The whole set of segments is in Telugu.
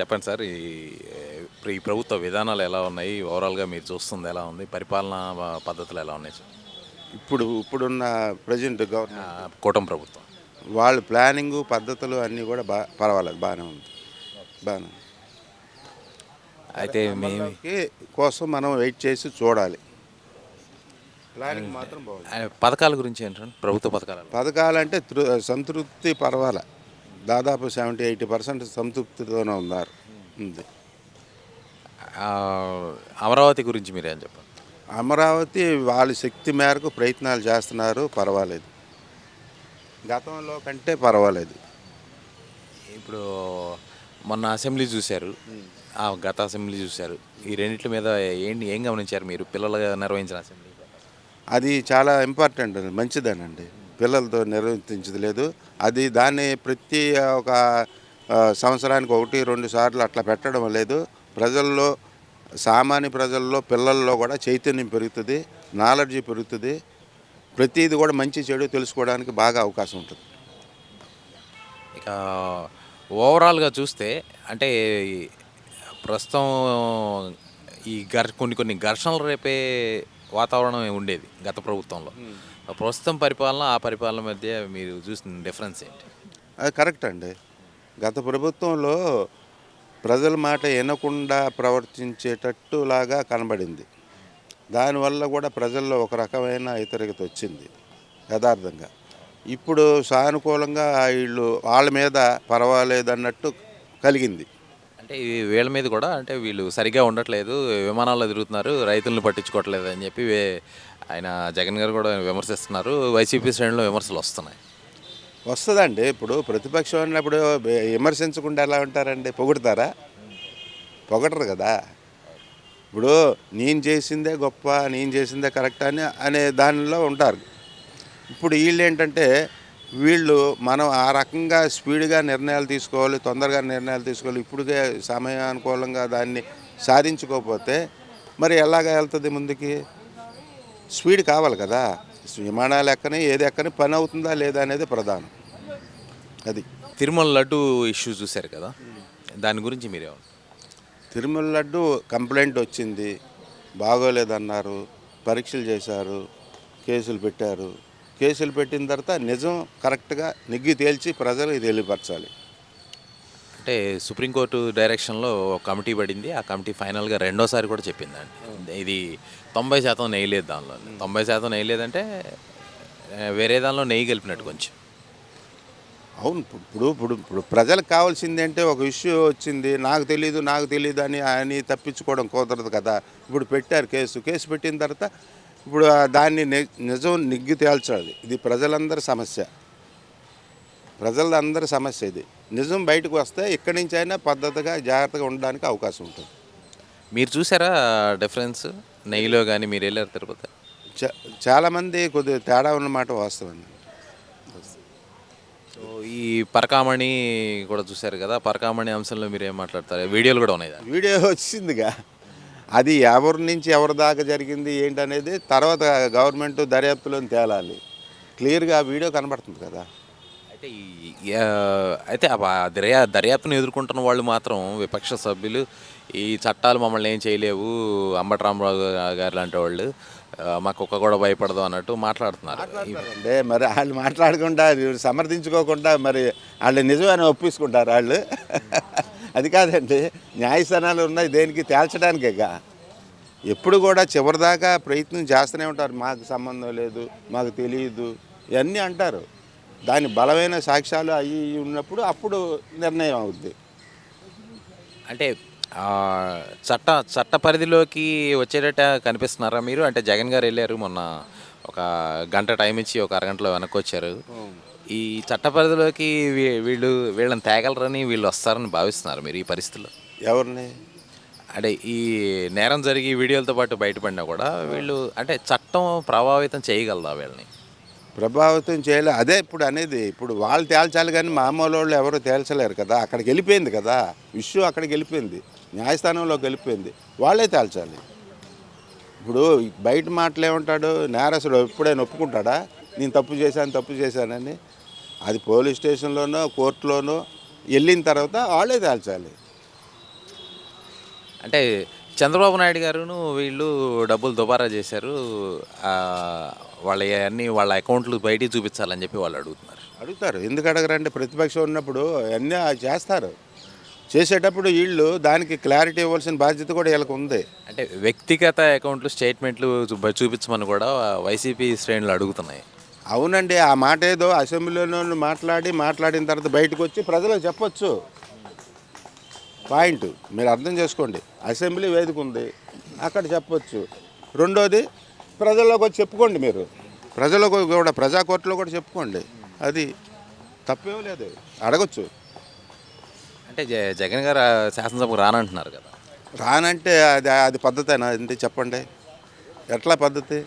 చెప్పండి సార్ ఈ ఈ ప్రభుత్వ విధానాలు ఎలా ఉన్నాయి? ఓవరాల్గా మీరు చూస్తుంది ఎలా ఉంది? పరిపాలనా పద్ధతులు ఎలా ఉన్నాయి సార్? ఇప్పుడు ఇప్పుడున్న ప్రజెంట్ గవర్నమెంట్ కూటమి ప్రభుత్వం. వాళ్ళ ప్లానింగు పద్ధతులు అన్నీ కూడా బా పర్వాలేదు బాగానే ఉంది. బాగానే ఉంది. అయితే మేము కోసం మనం వెయిట్ చేసి చూడాలి. ప్లానింగ్ మాత్రం పథకాల గురించి ఏంటంటే ప్రభుత్వ పథకాలు? పథకాలంటే తృ- సంతృప్తి పర్వాలే. దాదాపు సెవెంటీ ఎయిటీ పర్సెంట్ సంతృప్తితోనే ఉన్నారు. ఉంది. అమరావతి గురించి మీరేం చెప్పండి? అమరావతి వాళ్ళ శక్తి మేరకు ప్రయత్నాలు చేస్తున్నారు పర్వాలేదు. గతంలో కంటే పర్వాలేదు. ఇప్పుడు మొన్న అసెంబ్లీ చూశారు. ఆ, గత అసెంబ్లీ చూశారు. ఈ రెండింటి మీద ఏంటి ఏం గమనించారు మీరు? పిల్లలుగా నిర్వహించిన అసెంబ్లీ? అది చాలా ఇంపార్టెంట్ అండి మంచిదేనండి. పిల్లలతో నిర్వర్తించలేదు లేదు. అది దాన్ని ప్రతి ఒక సంవత్సరానికి ఒకటి రెండు సార్లు అట్లా పెట్టడం లేదు. ప్రజల్లో సామాన్య ప్రజల్లో పిల్లల్లో కూడా చైతన్యం పెరుగుతుంది నాలెడ్జ్ పెరుగుతుంది. ప్రతిది కూడా మంచి చెడు తెలుసుకోవడానికి బాగా అవకాశం ఉంటుంది. ఇక ఓవరాల్గా చూస్తే అంటే ప్రస్తుతం ఈ ఘర్ కొన్ని కొన్ని ఘర్షణలు రేపే వాతావరణం ఉండేది గత ప్రభుత్వంలో. ప్రస్తుతం పరిపాలన ఆ పరిపాలన మధ్య మీరు చూసిన డిఫరెన్స్ ఏంటి? అది కరెక్ట్ అండి. గత ప్రభుత్వంలో ప్రజల మాట వినకుండా ప్రవర్తించేటట్టు లాగా కనబడింది. దానివల్ల కూడా ప్రజల్లో ఒక రకమైన వ్యతిరేకత వచ్చింది యథార్థంగా. ఇప్పుడు సానుకూలంగా వీళ్ళు వాళ్ళ మీద పర్వాలేదన్నట్టు కలిగింది. అంటే ఈ వీళ్ళ మీద కూడా అంటే వీళ్ళు సరిగా ఉండట్లేదు విమానాల్లో తిరుగుతున్నారు రైతులను పట్టించుకోవట్లేదు అని చెప్పి వే- ఆయన జగన్ గారు కూడా విమర్శిస్తున్నారు. వైసీపీ శ్రేణిలో విమర్శలు వస్తున్నాయి. వస్తుందండి. ఇప్పుడు ప్రతిపక్షం అన్నప్పుడు విమర్శించకుండా ఎలా ఉంటారండి? పొగుడతారా? పొగడరు కదా. ఇప్పుడు నేను చేసిందే గొప్ప నేను చేసిందే కరెక్ట్ అని అనే దానిలో ఉంటారు. ఇప్పుడు వీళ్ళు ఏంటంటే వీళ్ళు మనం ఆ రకంగా స్పీడ్గా నిర్ణయాలు తీసుకోవాలి తొందరగా నిర్ణయాలు తీసుకోవాలి ఇప్పుడుగే సమయానుకూలంగా దాన్ని సాధించుకోకపోతే మరి ఎలాగ వెళ్తుంది ముందుకి? స్పీడ్ కావాలి కదా. విమానాలు ఎక్కని ఏది ఎక్కని పని అవుతుందా లేదా అనేది ప్రధానం. అది. తిరుమల లడ్డు ఇష్యూ చూశారు కదా. దాని గురించి మీరేమన్నా తిరుమల లడ్డు కంప్లైంట్ వచ్చింది. బాగోలేదన్నారు. పరీక్షలు చేశారు. కేసులు పెట్టారు. కేసులు పెట్టిన తర్వాత నిజం కరెక్ట్గా నిగ్గి తేల్చి ప్రజలు ఇది వెళ్ళిపరచాలి అంటే సుప్రీంకోర్టు డైరెక్షన్లో ఒక కమిటీ పడింది. ఆ కమిటీ ఫైనల్గా రెండోసారి కూడా చెప్పిందండి. ఇది తొంభై శాతం నెయ్యి లేదు దానిలో తొంభై శాతం నెయ్యి లేదంటే ఆ, వేరే దానిలో నెయ్యి కలిపినట్టు కొంచెం. అవును ఇప్పుడు ఇప్పుడు ఇప్పుడు ప్రజలకు కావాల్సింది అంటే ఒక ఇష్యూ వచ్చింది. నాకు తెలియదు నాకు తెలియదు అని అని తప్పించుకోవడం కుదరదు కదా. ఇప్పుడు పెట్టారు కేసు. కేసు పెట్టిన తర్వాత ఇప్పుడు దాన్ని నిజం నిగ్గు తేల్చాలి. ఇది ప్రజలందరి సమస్య. ప్రజలందరి సమస్య ఇది. నిజం బయటకు వస్తే ఇక్కడి నుంచి అయినా పద్ధతిగా జాగ్రత్తగా ఉండడానికి అవకాశం ఉంటుంది. మీరు చూసారా డిఫరెన్స్? నెయ్యిలో కానీ మీరు వెళ్ళారు తిరుపతి? చా- చాలామంది కొద్దిగా తేడా ఉన్నమాట వాస్తవం. సో ఈ పరకామణి కూడా చూశారు కదా? పరకామణి అంశంలో మీరు ఏం మాట్లాడతారు? వీడియోలు కూడా ఉన్నాయి. వీడియో వచ్చిందిగా. అది ఎవరి నుంచి ఎవరి దాకా జరిగింది ఏంటనేది తర్వాత గవర్నమెంట్ దర్యాప్తులో తేలాలి. క్లియర్గా ఆ వీడియో కనబడుతుంది కదా. అయితే అయితే దర్యా దర్యాప్తును ఎదుర్కొంటున్న వాళ్ళు మాత్రం విపక్ష సభ్యులు ఈ చట్టాలు మమ్మల్ని ఏం చేయలేవు అంబటరామరావు గారు లాంటి వాళ్ళు ఆ, మా కుక్క కూడా భయపడదు అన్నట్టు మాట్లాడుతున్నారు. అంటే మరి వాళ్ళు మాట్లాడకుండా సమర్థించుకోకుండా మరి వాళ్ళు నిజమని ఒప్పించుకుంటారు వాళ్ళు. అది కాదండి న్యాయస్థానాలు ఉన్నాయి దేనికి తేల్చడానికేగా? ఎప్పుడు కూడా చివరిదాకా ప్రయత్నం చేస్తూనే ఉంటారు. మాకు సంబంధం లేదు మాకు తెలియదు ఇవన్నీ అంటారు. దాని బలమైన సాక్ష్యాలు అవి ఉన్నప్పుడు అప్పుడు నిర్ణయం అవుద్ది. అంటే చట్ట చట్ట పరిధిలోకి వచ్చేటట్ట కనిపిస్తున్నారా మీరు? అంటే జగన్ గారు వెళ్ళారు మొన్న ఒక గంట టైం ఇచ్చి ఒక అరగంటలో వెనక్కి వచ్చారు. ఈ చట్ట పరిధిలోకి వీళ్ళు వీళ్ళని తేగలరని వీళ్ళు వస్తారని భావిస్తున్నారు మీరు ఈ పరిస్థితుల్లో? ఎవరిని? అంటే ఈ నేరం జరిగి వీడియోలతో పాటు బయటపడినా కూడా వీళ్ళు అంటే చట్టం ప్రభావితం చేయగలదా వీళ్ళని? ప్రభావితం చేయలే. అదే ఇప్పుడు అనేది ఇప్పుడు వాళ్ళు తేల్చాలి కానీ మామూలు వాళ్ళు ఎవరు తేల్చలేరు కదా. అక్కడికి వెళ్ళిపోయింది కదా. ఇష్యూ అక్కడికి వెళ్ళిపోయింది. న్యాయస్థానంలోకి వెళ్ళిపోయింది. వాళ్ళే తేల్చాలి. ఇప్పుడు బయట మాటలు ఏమంటాడు నేరస్తుడు ఎప్పుడైనా ఒప్పుకుంటాడా? నేను తప్పు చేశాను తప్పు చేశానని. అది పోలీస్ స్టేషన్లోనో కోర్టులోనో వెళ్ళిన తర్వాత వాళ్ళే తేల్చాలి. అంటే చంద్రబాబు నాయుడు గారును వీళ్ళు డబ్బులు దుబారా చేశారు. వాళ్ళ అన్ని వాళ్ళ అకౌంట్లు బయటికి చూపించాలని చెప్పి వాళ్ళు అడుగుతున్నారు. అడుగుతారు. ఎందుకు అడగరంటే ప్రతిపక్షం ఉన్నప్పుడు అన్నీ చేస్తారు. చేసేటప్పుడు వీళ్ళు దానికి క్లారిటీ ఇవ్వాల్సిన బాధ్యత కూడా వీళ్ళకి ఉంది. అంటే వ్యక్తిగత అకౌంట్లు స్టేట్మెంట్లు చూపించమని కూడా వైసీపీ శ్రేణులు అడుగుతున్నాయి. అవునండి ఆ మాట ఏదో అసెంబ్లీలో మాట్లాడి మాట్లాడిన తర్వాత బయటకు వచ్చి ప్రజలకు చెప్పొచ్చు. పాయింట్. మీరు అర్థం చేసుకోండి. అసెంబ్లీ వేదిక ఉంది అక్కడ చెప్పొచ్చు. రెండోది ప్రజల్లోకి వచ్చి చెప్పుకోండి మీరు. ప్రజలకు కూడా ప్రజా కోర్టులో కూడా చెప్పుకోండి. అది తప్పేం లేదు. అడగొచ్చు. అంటే జ- జగన్ గారు శాసనసభకు రానంటున్నారు కదా. రానంటే అది అది పద్ధతేనా? ఏంటి చెప్పండి. ఎట్లా పద్ధతి?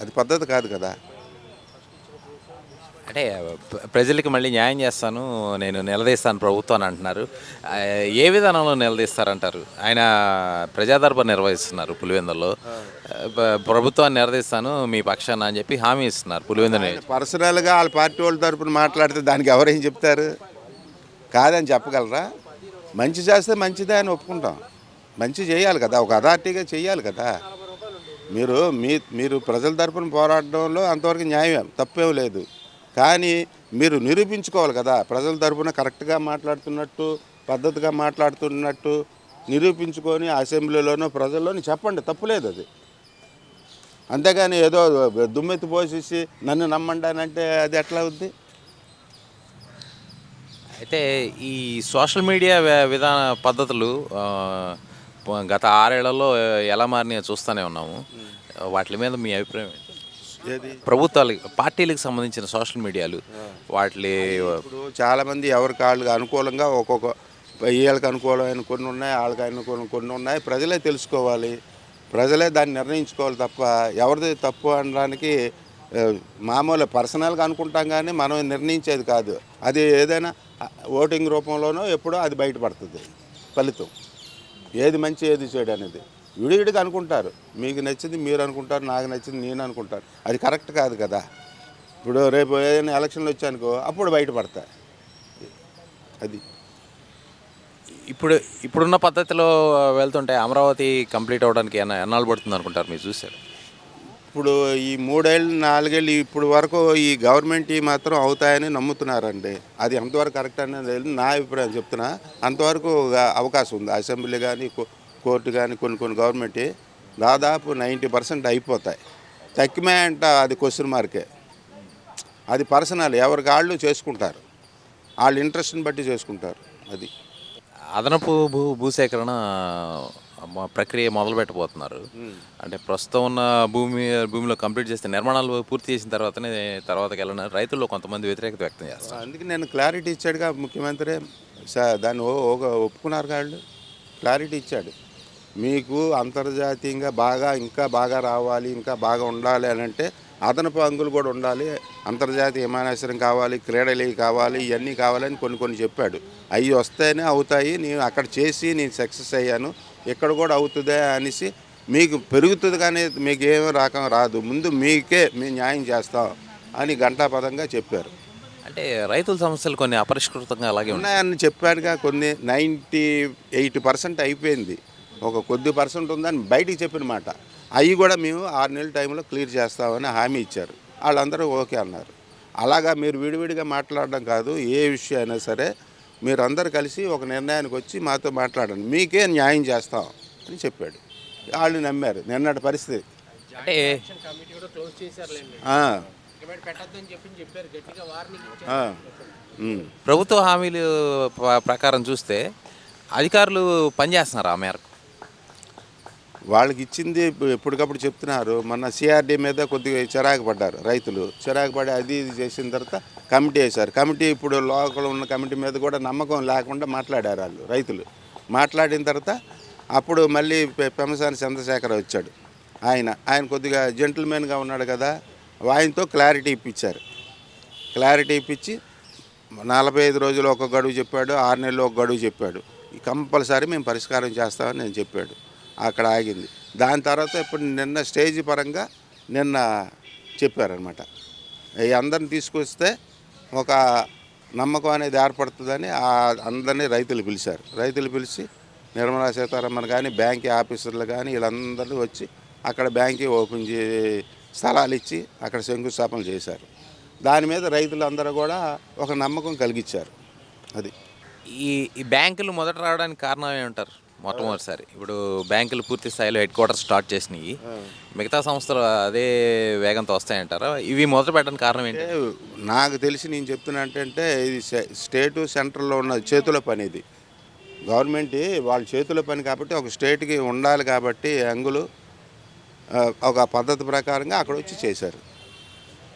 అది పద్ధతి కాదు కదా. అంటే ప్ర- ప్రజలకి మళ్ళీ న్యాయం చేస్తాను నేను నిలదీస్తాను ప్రభుత్వాన్ని అంటున్నారు. ఆ, ఏ విధానంలో నిలదీస్తారంటారు? ఆయన ప్రజాదర్బార్ నిర్వహిస్తున్నారు పులివెందుల్లో. ప్రభుత్వాన్ని నిలదీస్తాను మీ పక్షాన అని చెప్పి హామీ ఇస్తున్నారు నియోజకవర్గం. పర్సనల్గా వాళ్ళ పార్టీ వాళ్ళ తరపున మాట్లాడితే దానికి ఎవరేం చెప్తారు? కాదని చెప్పగలరా? మంచి చేస్తే మంచిదే అని ఒప్పుకుంటాం. మంచి చేయాలి కదా ఒక అథారిటీగా చేయాలి కదా. మీరు మీ మీరు ప్రజల తరపున పోరాడడంలో అంతవరకు న్యాయం తప్పేం లేదు. కానీ మీరు నిరూపించుకోవాలి కదా ప్రజల తరపున కరెక్ట్గా మాట్లాడుతున్నట్టు పద్ధతిగా మాట్లాడుతున్నట్టు నిరూపించుకొని అసెంబ్లీలోనో ప్రజల్లోనూ చెప్పండి తప్పులేదు అది. అంతేగాని ఏదో దుమ్మెత్తి పోసేసి నన్ను నమ్మండానంటే అది ఎట్లా ఉంది అయితే ఈ సోషల్ మీడియా విధాన పద్ధతులు గత ఆరేళ్ళలో ఎలా మారినాయో చూస్తూనే ఉన్నాము. వాటి మీద మీ అభిప్రాయం ఏంటి? ప్రభుత్వాలకి పార్టీలకు సంబంధించిన సోషల్ మీడియాలు వాటి చాలామంది ఎవరికి వాళ్ళకి అనుకూలంగా ఒక్కొక్క వీళ్ళకి అనుకూలమైన కొన్ని ఉన్నాయి వాళ్ళకి అనుకూలం కొన్ని ఉన్నాయి. ప్రజలే తెలుసుకోవాలి. ప్రజలే దాన్ని నిర్ణయించుకోవాలి తప్ప ఎవరిది తప్పు అనడానికి మామూలు పర్సనల్గా అనుకుంటాం కానీ మనం నిర్ణయించేది కాదు. అది ఏదైనా ఓటింగ్ రూపంలోనో ఎప్పుడో అది బయటపడుతుంది. ఫలితం. ఏది మంచి ఏది చెడు అనేది. విడివిడిగా అనుకుంటారు. మీకు నచ్చింది మీరు అనుకుంటారు నాకు నచ్చింది నేను అనుకుంటాను అది కరెక్ట్ కాదు కదా. ఇప్పుడు రేపు ఏదైనా ఎలక్షన్లు వచ్చానుకో అప్పుడు బయటపడతాయి అది. ఇప్పుడు ఇప్పుడున్న పద్ధతిలో వెళ్తుంటే అమరావతి కంప్లీట్ అవడానికి ఎన్నాళ్ళు పడుతుంది అనుకుంటారు మీరు చూసారు ఇప్పుడు ఈ మూడేళ్ళు నాలుగేళ్ళు ఇప్పుడు వరకు ఈ గవర్నమెంట్ మాత్రం అవుతాయని నమ్ముతున్నారండి. అది ఎంతవరకు కరెక్ట్ అనేది నా అభిప్రాయం చెప్తున్నా. అంతవరకు అవకాశం ఉంది. అసెంబ్లీ కానీ కోర్టు కానీ కొన్ని కొన్ని గవర్నమెంట్ దాదాపు నైంటీ పర్సెంట్ అయిపోతాయి. తక్కువే అంట అది క్వశ్చన్ మార్కే. అది పర్సనల్ ఎవరికి వాళ్ళు చేసుకుంటారు. వాళ్ళ ఇంట్రెస్ట్ని బట్టి చేసుకుంటారు. అది. అదనపు భూ భూసేకరణ ప్రక్రియ మొదలు పెట్టబోతున్నారు అంటే ప్రస్తుతం ఉన్న భూమి భూమిలో కంప్లీట్ చేస్తే నిర్మాణాలు పూర్తి చేసిన తర్వాతనే తర్వాతకి వెళ్ళిన రైతుల్లో కొంతమంది వ్యతిరేకత వ్యక్తం చేస్తారు. అందుకే నేను క్లారిటీ ఇచ్చాడుగా ముఖ్యమంత్రి. దాన్ని ఒప్పుకున్నారు వాళ్ళు. క్లారిటీ ఇచ్చాడు. మీకు అంతర్జాతీయంగా బాగా ఇంకా బాగా రావాలి ఇంకా బాగా ఉండాలి అని అంటే అదనపు అంగులు కూడా ఉండాలి. అంతర్జాతీయ విమానాశ్రయం కావాలి క్రీడలు కావాలి ఇవన్నీ కావాలని కొన్ని కొన్ని చెప్పాడు. అవి వస్తేనే అవుతాయి. నేను అక్కడ చేసి నేను సక్సెస్ అయ్యాను. ఇక్కడ కూడా అవుతుందే అనేసి మీకు పెరుగుతుంది కానీ మీకు ఏమీ రాకం రాదు. ముందు మీకే మేము న్యాయం చేస్తాం అని ఘంటాపదంగా చెప్పారు. అంటే రైతుల సమస్యలు కొన్ని అపరిష్కృతంగా అలాగే ఉన్నాయి ఉన్నాయని చెప్పాడుగా కొన్ని నైంటీ ఎయిట్ పర్సెంట్ అయిపోయింది. ఒక కొద్ది పర్సెంట్ ఉందని బయటికి చెప్పిన మాట. అవి కూడా మేము ఆరు నెలల టైంలో క్లియర్ చేస్తామని హామీ ఇచ్చారు. వాళ్ళందరూ ఓకే అన్నారు. అలాగా మీరు విడివిడిగా మాట్లాడడం కాదు ఏ విషయం అయినా సరే మీరు అందరు కలిసి ఒక నిర్ణయానికి వచ్చి మాతో మాట్లాడండి. మీకే న్యాయం చేస్తాం అని చెప్పాడు. వాళ్ళు నమ్మారు. నిన్నటి పరిస్థితి. అంటే కమిటీ కూడా క్లోజ్ చేశారులేండి. ఆ, ఇకమీద పెట్టొద్దని చెప్పి చెప్పారు. గట్టిగా వార్నింగ్ ఇచ్చారు. ఆ, ఉమ్. ప్రభుత్వ హామీలు ప్ర- ప్రకారం చూస్తే అధికారులు పనిచేస్తున్నారు ఆ మేరకు? వాళ్ళకి ఇచ్చింది ఎప్పటికప్పుడు చెప్తున్నారు. మన సిఆర్డీ మీద కొద్దిగా చిరాకు పడ్డారు రైతులు. చిరాకు పడి అది ఇది చేసిన తర్వాత కమిటీ వేశారు. కమిటీ ఇప్పుడు లోకల్ ఉన్న కమిటీ మీద కూడా నమ్మకం లేకుండా మాట్లాడారు వాళ్ళు రైతులు. మాట్లాడిన తర్వాత అప్పుడు మళ్ళీ పె- పెమసాని చంద్రశేఖర్ వచ్చాడు. ఆయన ఆయన కొద్దిగా జెంటిల్మెన్గా ఉన్నాడు కదా ఆయనతో క్లారిటీ ఇప్పించారు. క్లారిటీ ఇప్పించి నలభై ఐదు రోజులు ఒక గడువు చెప్పాడు ఆరు నెలలు ఒక గడువు చెప్పాడు. ఈ కంపల్సరీ మేము పరిష్కారం చేస్తామని నేను చెప్పాడు. అక్కడ ఆగింది. దాని తర్వాత ఇప్పుడు నిన్న స్టేజ్ పరంగా నిన్న చెప్పారనమాట ఈ అందరిని తీసుకొస్తే ఒక నమ్మకం అనేది ఏర్పడుతుందని ఆ అందరినీ రైతులు పిలిచారు. రైతులు పిలిచి నిర్మలా సీతారామన్ కానీ బ్యాంక్ ఆఫీసర్లు కానీ వీళ్ళందరూ వచ్చి అక్కడ బ్యాంక్ ఓపెన్ చే స్థలాలు ఇచ్చి అక్కడ శంకుస్థాపన చేశారు. దాని మీద రైతులందరూ కూడా ఒక నమ్మకం కలిగించారు. అది. ఈ ఈ బ్యాంకులు మొదట రావడానికి కారణం ఏమంటారు? మొట్టమొదటిసారి. ఇప్పుడు బ్యాంకులు పూర్తి స్థాయిలో హెడ్ క్వార్టర్ స్టార్ట్ చేసినాయి. మిగతా సంస్థలు అదే వేగంతో వస్తాయంటారా? ఇవి మొదట పెట్టడానికి కారణం ఏంటి? నాకు తెలిసి నేను చెప్తున్నా అంటే ఇది స్టే- స్టేటు సెంట్రల్లో ఉన్న చేతుల పని ఇది. గవర్నమెంట్ వాళ్ళ చేతుల పని కాబట్టి ఒక స్టేట్కి ఉండాలి కాబట్టి అంగులు ఒక పద్ధతి ప్రకారంగా అక్కడ వచ్చి చేశారు.